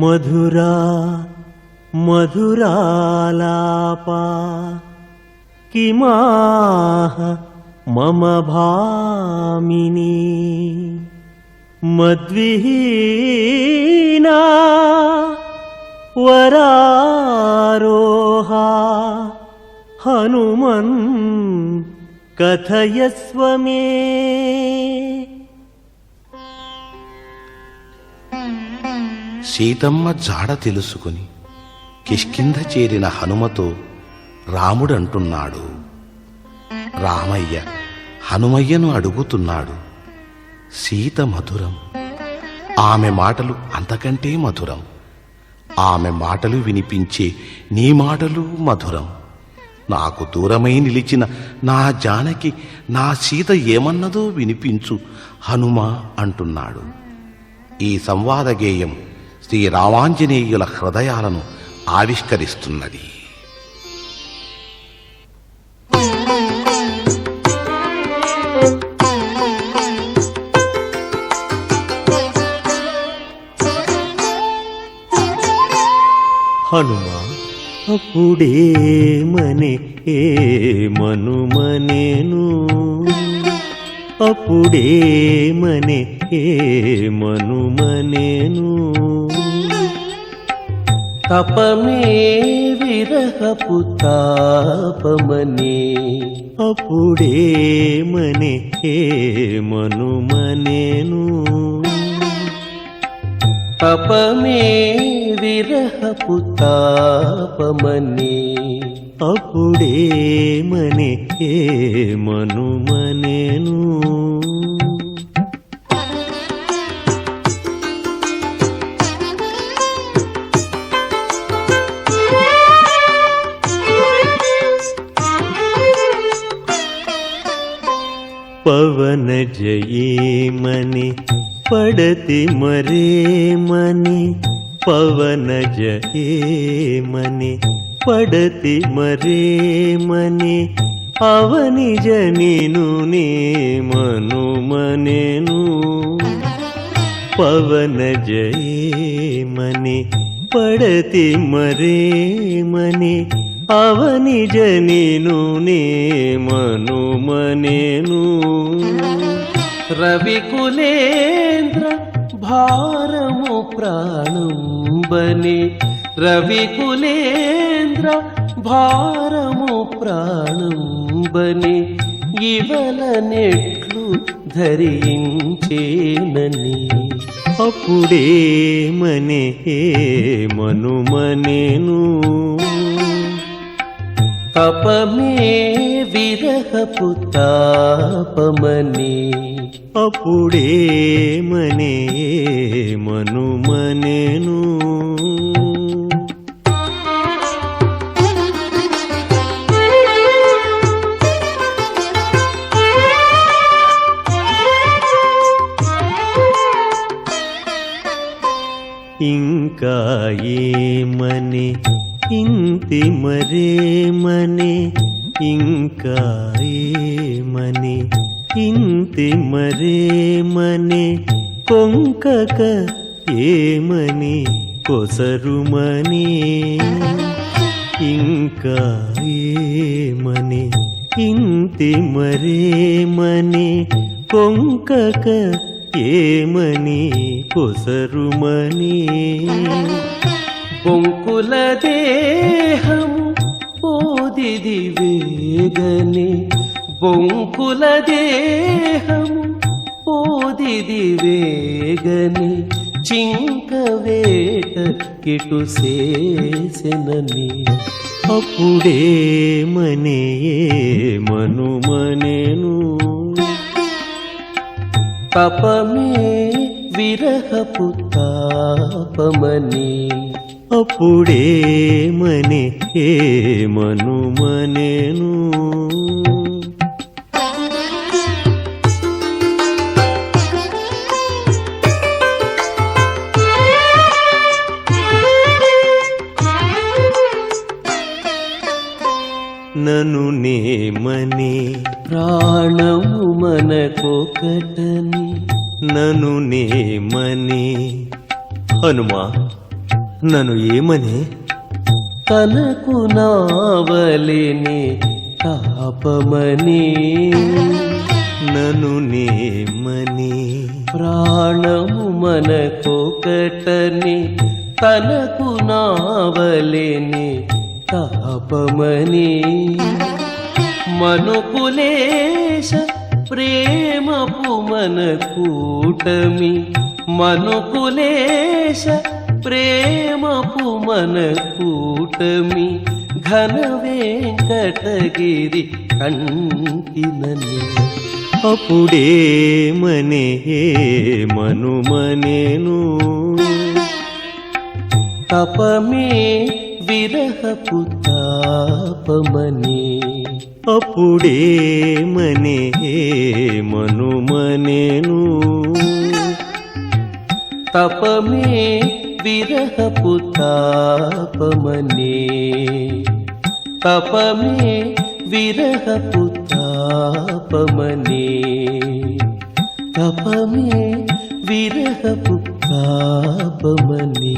మధురా మధురాలాపా కిమాహ మమ భామిని మద్విహీనా వరారోహా హనుమన్ కథయస్వమే సీతమ్మ జాడ తెలుసుకుని కిష్కింధ చేరిన హనుమతో రాముడంటున్నాడు. రామయ్య హనుమయ్యను అడుగుతున్నాడు సీత మధురం. ఆమె మాటలు అంతకంటే మధురం. ఆమె మాటలు వినిపించే నీ మాటలు మధురం. నాకు దూరమై నిలిచిన నా జానకి నా సీత ఏమన్నదో వినిపించు హనుమ అంటున్నాడు. ఈ సంవాద గేయం శ్రీ రామాంజనేయుల హృదయాలను ఆవిష్కరిస్తున్నది. హనుమ అప్పుడే మనే ఏ మనుమనేను అప్పుడే మనే ఏ మనుమనేను తపమే విరహపు తాపమని. అప్పుడే మనే ఏ మనుమనేను తపమే విరహపు తాపమని. అప్పుడే మనే ఏ మనుమనేను. పవన జయమని పడతి మరేమని పవన జయమని పడతి మరేమని అవని జనిను నే మనుమనేను పవన జయమని పడతి మరేమని అవని జనిను నే మనుమనేను రవికులేంద్ర భారము ప్రాణంబని రవికులేంద్ర భారము ప్రాణంబని ఇవల నెట్లు ధరించేనని. అప్పుడే మనే మనుమనేను తపమే విరహపు తాపమనే. అప్పుడే మనే మనుమనేను. ఇంకా ఏమని ఇంతి మరేమని ఇంకా ఏమని ఇంతి మరేమని కొంకక ఏమని కొసరుమని ఇంకా ఏమని ఇంతి మరేమని కొంకక ఏమని కొసరుమని బొంకుల దేహము ఓదిది వేగని. బొంకుల దేహము ఓదిది వేగని. చింక వేట కిటు చేసెనని. అప్పుడే మనే మనుమనేను. తపమే విరహపు తాపమని. అప్పుడే ఏమను మనేను. నను నేమని మనే ప్రాణము మనకొకటని నను నేమనే హనుమా నన్ను ఏమనే? తనకు నావలిని తాపమని. నను నేమనే? ప్రాణము మనకొకటని తనకు నావలిని తాపమని. మనుకులేశ ప్రేమపు మన కూటమి మనుకులేశ ప్రేమపు మన కూటమి ఘన వెంకటగిరి కంటినని అప్పుడే మనే మనుమనేను తపమే విరహపు తాపమని. అప్పుడే మనే మనుమనేను తపమే విరహపు తాపమనే తపమే విరహపు తాపమనే తపమే విరహపు తాపమనే